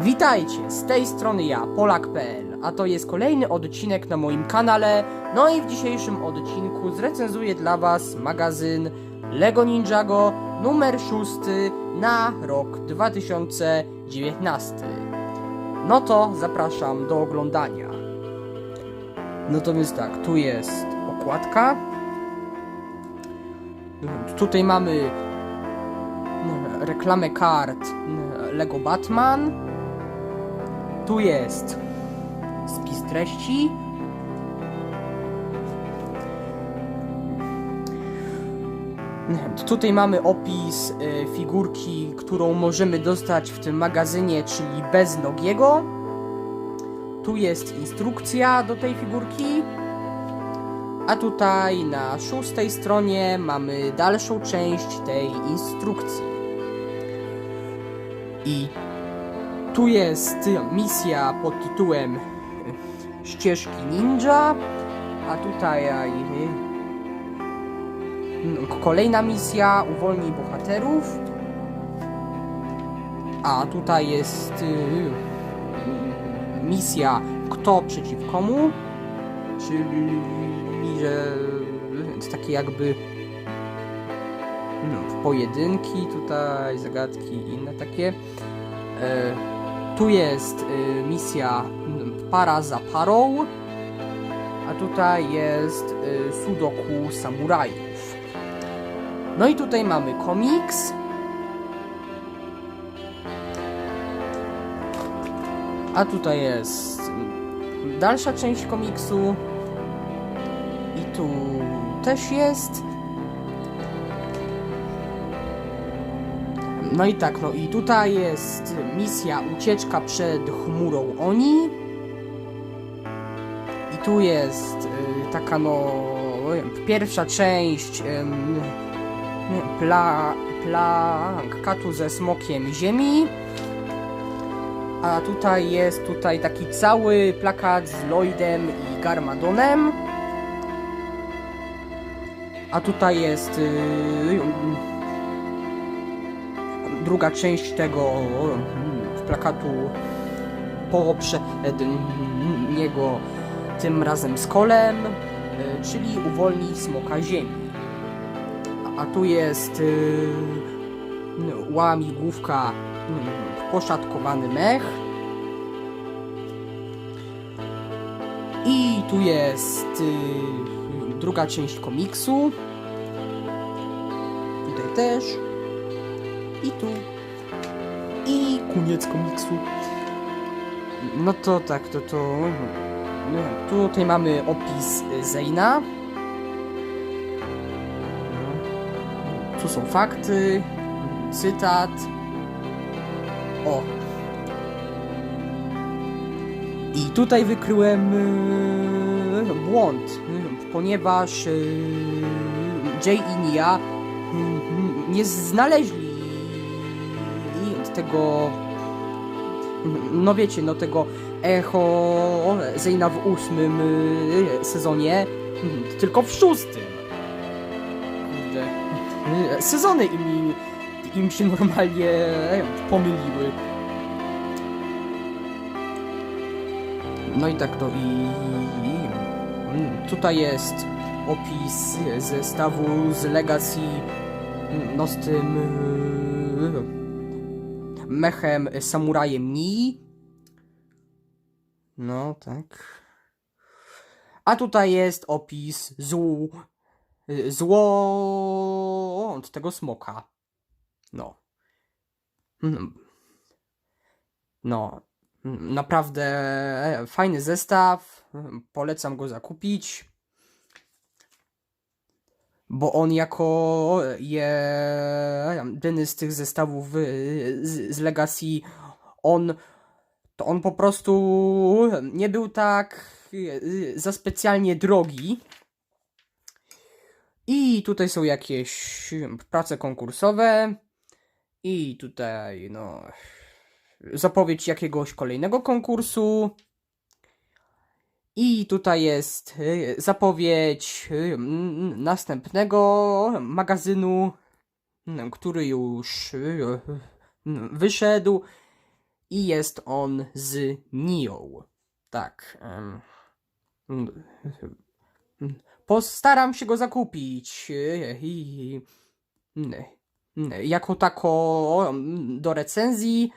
Witajcie, z tej strony ja, Polak.pl, a to jest kolejny odcinek na moim kanale. No i w dzisiejszym odcinku zrecenzuję dla Was magazyn Lego Ninjago numer 6 na rok 2019. No to zapraszam do oglądania. No to więc tak, tu jest okładka. Tutaj mamy no, reklamę kart no, Lego Batman. Tu jest spis treści. Tutaj mamy opis y, figurki, którą możemy dostać w tym magazynie, czyli bez nogiego. Tu jest instrukcja do tej figurki. A tutaj na szóstej stronie mamy dalszą część tej instrukcji. I tu jest misja pod tytułem Ścieżki Ninja, a tutaj aj, no, kolejna misja Uwolnij bohaterów. A tutaj jest y, misja Kto przeciw komu, czyli że takie jakby no, pojedynki tutaj, zagadki i inne takie. Tu jest y, misja para za parą, a tutaj jest y, sudoku samurajów. No i tutaj mamy komiks. A tutaj jest dalsza część komiksu. I tu też jest. No i tak, no i tutaj jest misja ucieczka przed chmurą Oni. I tu jest y, taka no pierwsza część ym, pla, katu ze smokiem ziemi. A tutaj jest tutaj taki cały plakat z Lloydem i Garmadonem. A tutaj jest y, druga część tego mm, plakatu poprzedniego tym razem z kolem, y, czyli uwolnij smoka ziemi. A- tu jest no, łamigłówka mm, poszatkowany mech. I tu jest y, druga część komiksu. Tutaj też. I tu. I koniec komiksu. No to tak, to to. No, tutaj mamy opis Zeyna. No. Tu są fakty, cytat. O. I tutaj wykryłem yy, błąd, yy, ponieważ yy, Jay i Nia yy, nie znaleźli tego no wiecie, no tego echo Zeyna w ósmym yy, sezonie, tylko w szóstym. Kurde. Sezony im, im się normalnie pomyliły. No i tak to i, tutaj jest opis zestawu z Legacy no z tym yy, mechem samurajem Nii. No tak. A tutaj jest opis złu y, złąd tego smoka. No. Mm. No, Mm, Naprawdę e, fajny zestaw. Polecam go zakupić. Bo on jako jedyny z tych zestawów y, z, z Legacy, on to on po prostu nie był tak y, za specjalnie drogi. I tutaj są jakieś prace konkursowe. I tutaj, no zapowiedź jakiegoś kolejnego konkursu. I tutaj jest y, zapowiedź y, następnego magazynu, który już y, wyszedł. i jest on z Nią. Tak. Postaram się go zakupić. Jako tako do recenzji,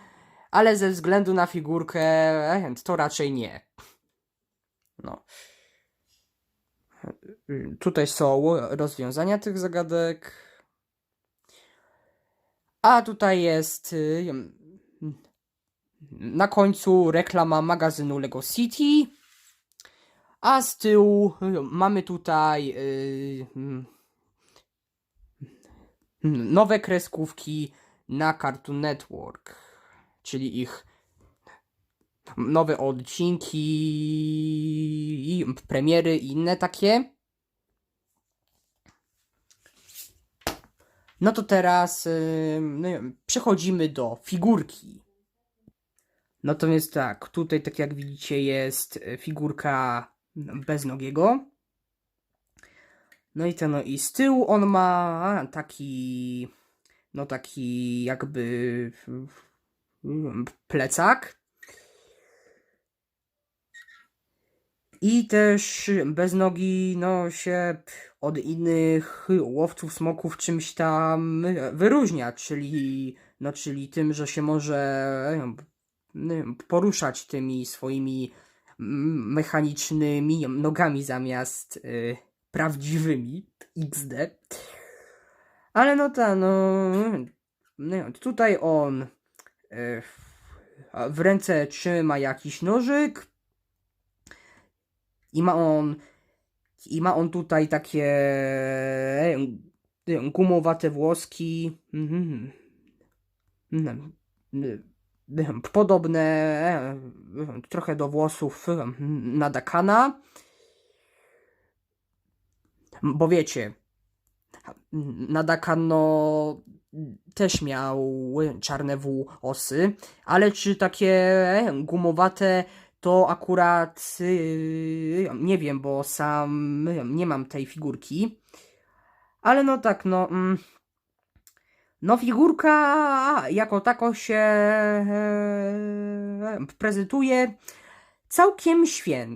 ale ze względu na figurkę to raczej nie. No. Tutaj są rozwiązania tych zagadek. A tutaj jest y, na końcu reklama magazynu Lego City. A z tyłu y, mamy tutaj y, nowe kreskówki na Cartoon Network, czyli ich nowe odcinki, premiery i inne takie. No to teraz yy, no, przechodzimy do figurki. No to jest tak, tutaj tak jak widzicie jest e, figurka no, beznogiego. No i ten, no i z tyłu on ma taki, no taki jakby plecak. I też bez nogi, no się od innych łowców smoków czymś tam wyróżnia, czyli, no czyli tym, że się może mm, poruszać tymi swoimi mechanicznymi nogami zamiast y, prawdziwymi XD. Ale no ta, no, no tutaj on y, w ręce trzyma jakiś nożyk, i ma on i ma on tutaj takie gumowate włoski. Mhm. Mhm. Podobne trochę do włosów Nadakana. Bo wiecie, Nadakan no też miał czarne włosy, ale czy takie gumowate to akurat yy, nie wiem, bo sam nie mam tej figurki. Ale no tak, no. Mm, no, figurka jako tako się e, prezentuje całkiem świę,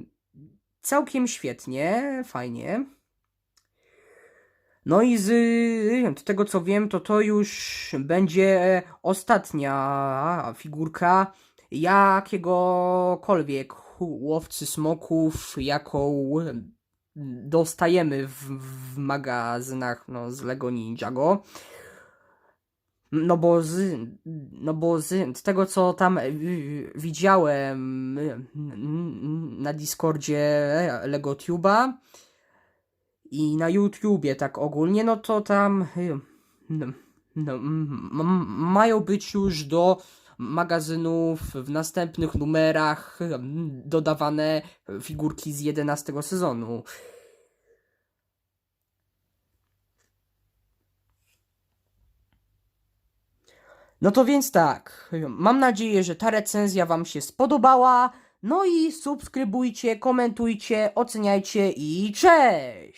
całkiem świetnie, fajnie. No i z yy, tego co wiem, to to już będzie ostatnia figurka jakiegokolwiek łowcy smoków, jaką dostajemy w, w magazynach no, z Lego Ninjago. No bo z, no bo z, tego co tam widziałem na Discordzie LegoTube'a i na YouTubie tak ogólnie, no to tam no, no, mają być już do magazynów w następnych numerach mm, dodawane figurki z 11 sezonu. No to więc tak, mam nadzieję, że ta recenzja Wam się spodobała. No i subskrybujcie, komentujcie, oceniajcie i cześć!